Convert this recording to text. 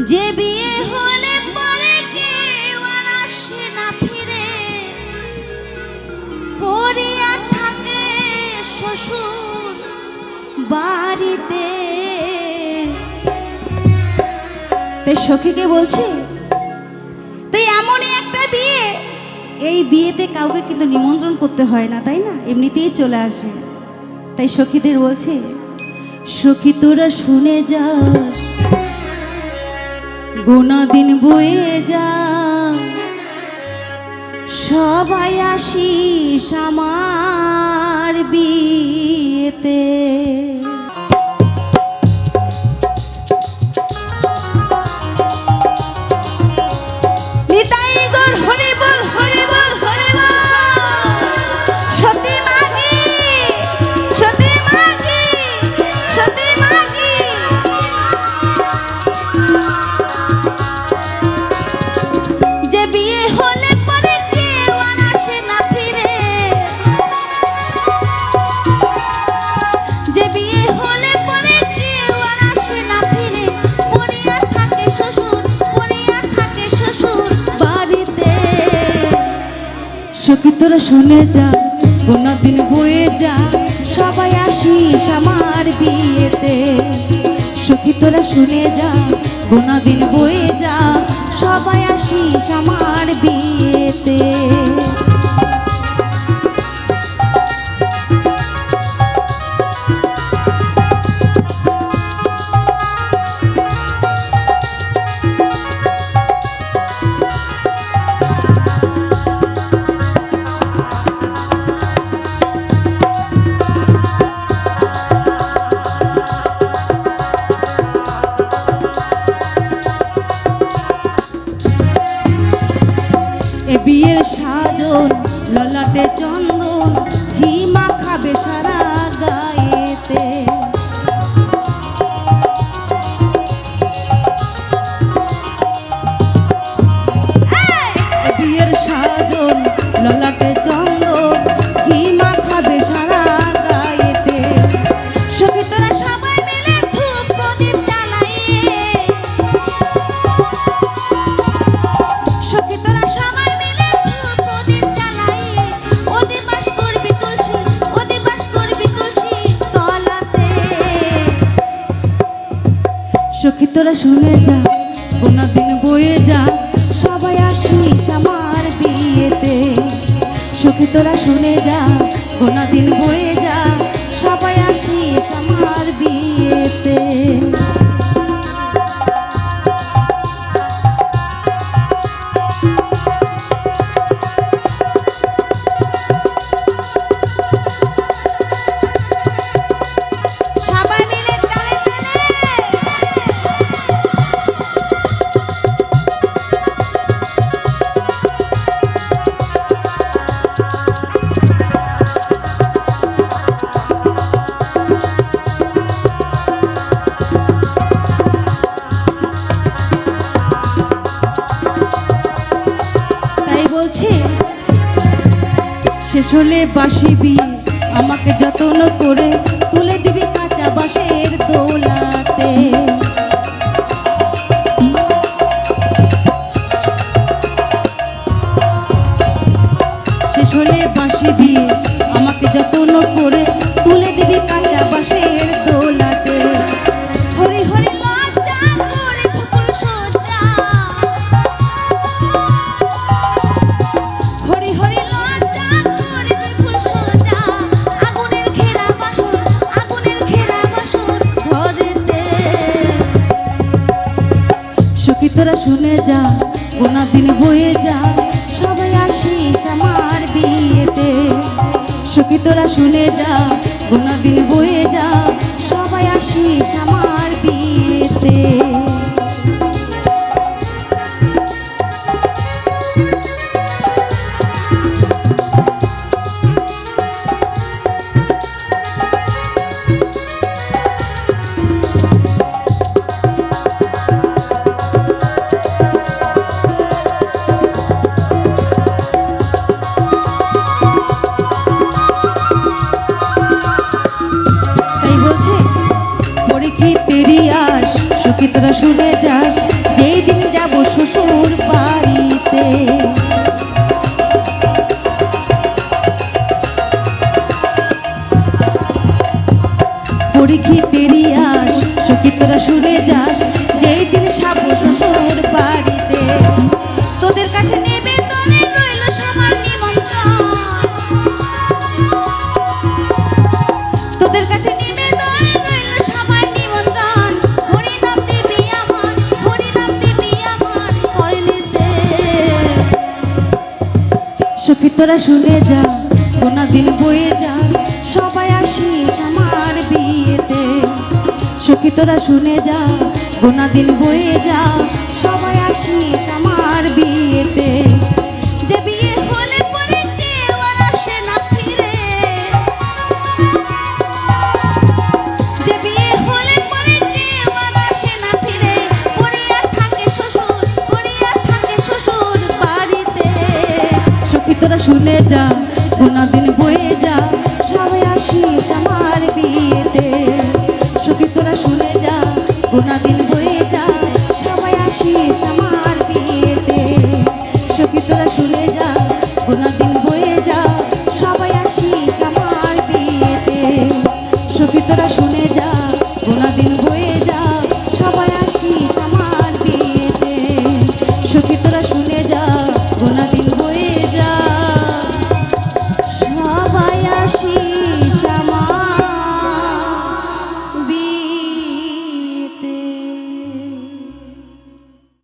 যে বিয়ে হলে পরে কেউ আর আসে না ফিরে। পড়িয়া থাকে শ্বশুর বাড়িতে। তাই সখীকে বলছে, তাই এমনই একটা বিয়ে। এই বিয়েতে কাউকে কিন্তু নিমন্ত্রণ করতে হয় না, তাই না? এমনিতেই চলে আসে। তাই সখীদের বলছে, সখী তোরা শুনে যাস। গোনা দিন বয়ে যা। সবাই আসিস আমার সখী তোরা শুনে যা দিন বয়ে যা। সবাই আসিস আমার বিয়েতে। সখী তোরা শুনে যা দিন বয়ে যা। সবাই আসিস আমার বিয়েতে ললাটে তোরা শুনে যা কোনো দিন বয়ে যা। সবাই আসিস আমার বিয়েতে, সখী তোরা শুনে যা কোনো দিন বয়ে যা। সবাই আসিস আমার শেষ হলে বাসিবি আমাকে যত্ন করে তুলে দিবি কাঁচা বাসের দোলাতে। শেষ হলে বাসিবি আমাকে যত্ন করে তুলে দিবি কাঁচা বাঁশের তোরা শুনে যা গোনা দিন বয়ে যা। সবাই আসিস আমার বিয়েতে। সুখী তোরা শুনে যা গোনা দিন বয়ে যা। তোরা শুনে যাস যেই যাব শ্বশুর বাড়িতে। পরীক্ষি আস, সখী তোরা যাস যেই দিন সাপ শ্বশুর বাড়িতে। তোদের কাছে তোরা শুনে যা কোনা দিন বয়ে যা, সবাই আসিস আমার বিয়েতে। সখী তোরা শুনে যা গোনা দিন বয়ে যা, সবাই আসিস আমার বিয়েতে। una